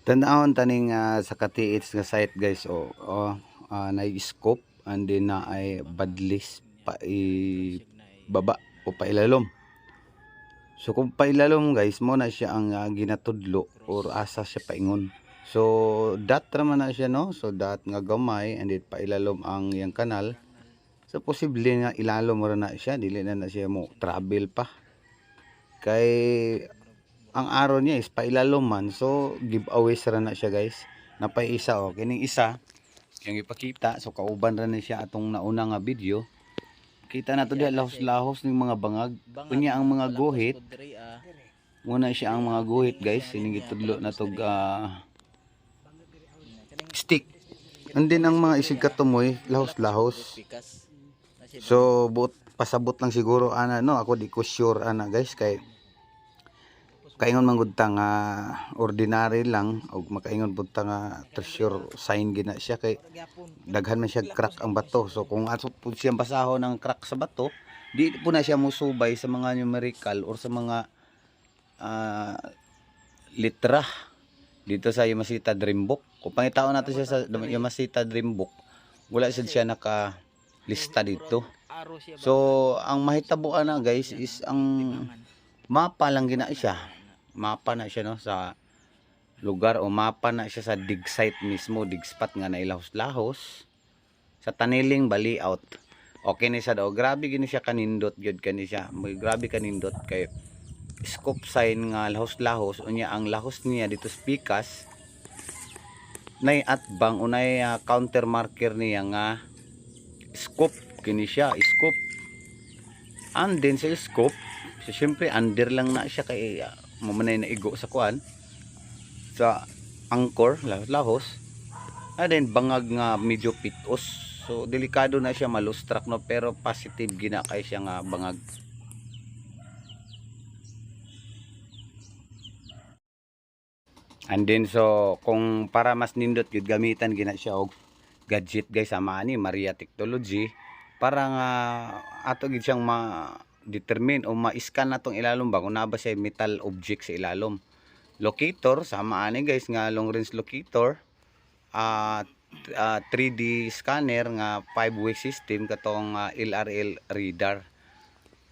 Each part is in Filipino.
Tanawon taning ah, sa katiits nga site guys o oh, ah, na scope and then na ay badlis pa i baba o pailalom. So kung pailalom guys mo na siya ang ah, ginatudlo or asa siya paingon. So dat naman na siya no. So dat nga gamay and then pailalom ang yang kanal. So posible nga ilalom ra na siya dili na na siya mo travel pa. Kay ang araw niya is pailalom man. So giveaway ra na siya guys. Napay isa o kining isa yung ipakita so kauban ra na siya atong nauna nga video. Kita na to diha lahos-lahos ning mga bangag. Kunya ang mga guhit Muna siya ang mga guhit guys. Sining gitudlo na tog ah, stick. And then ang mga isig katumoy, lahos-lahos. So buot pasabot lang siguro ana no ako di ko sure ana guys kay kaingon man gud ta nga ordinary lang og makaingon pud nga treasure sign gina siya kay daghan man siya crack ang bato. So kung ato pud siya basahon ng crack sa bato, di po na siya musubay sa mga numerical or sa mga ah, litra dito sa Yamasita Dream Book. Kung pangitaon natin siya sa Yamasita Dream Book, wala sad siya naka lista dito. So, ang mahitabuan na guys is ang mapa lang gina siya. Mapa na siya no sa lugar o mapa na siya sa dig site mismo, dig spot nga nailahos-lahos sa taniling bali out. Okay ni siya daw. Grabe gini siya kanindot gyud kani siya. Grabe kanindot kay scope sign nga lahos-lahos unya ang lahos niya dito sa pikas nay atbang unay ah, counter marker niya nga scope kini siya scope and then sa scope so, syempre under lang na siya kay uh, mamanay na igo sa kuan sa angkor lahos, and then bangag nga medyo pitos. So delikado na siya malustrak no? Pero positive gina kay siya nga bangag. And then so kung para mas nindot gyud gamitan gina siya og gadget guys sama ni Maria Technology para nga ato gid siyang ma determine o ma-scan natong ilalom ba kung ba siya metal object sa ilalom. Locator sama ani guys nga long range locator at 3D scanner nga 5 way system katong ah, LRL radar.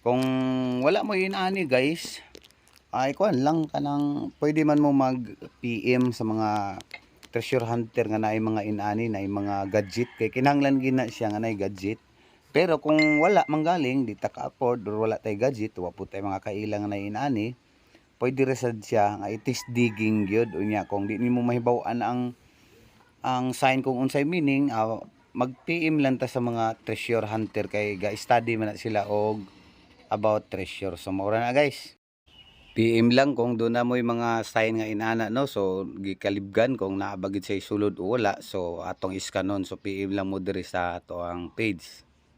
Kung wala mo yun ani guys, ay kuan lang kanang pwede man mo mag PM sa mga treasure hunter nga naay mga inani naay mga gadget kay kinahanglan gina siya nga naay gadget pero kung wala manggaling di ta ka afford or wala tay gadget wa po tay mga kailang na inani pwede ra sad siya nga itis digging gyud unya kung di nimo mahibaw-an ang ang sign kung unsay meaning ah, mag PM lang ta sa mga treasure hunter kay ga-study man na sila og about treasure. So maura na guys. PM lang kung doon na mo yung mga sign nga inana no? So gikalibgan kung naabagid sa sulod o wala. So atong iskanon so PM lang mo diri sa ato ang page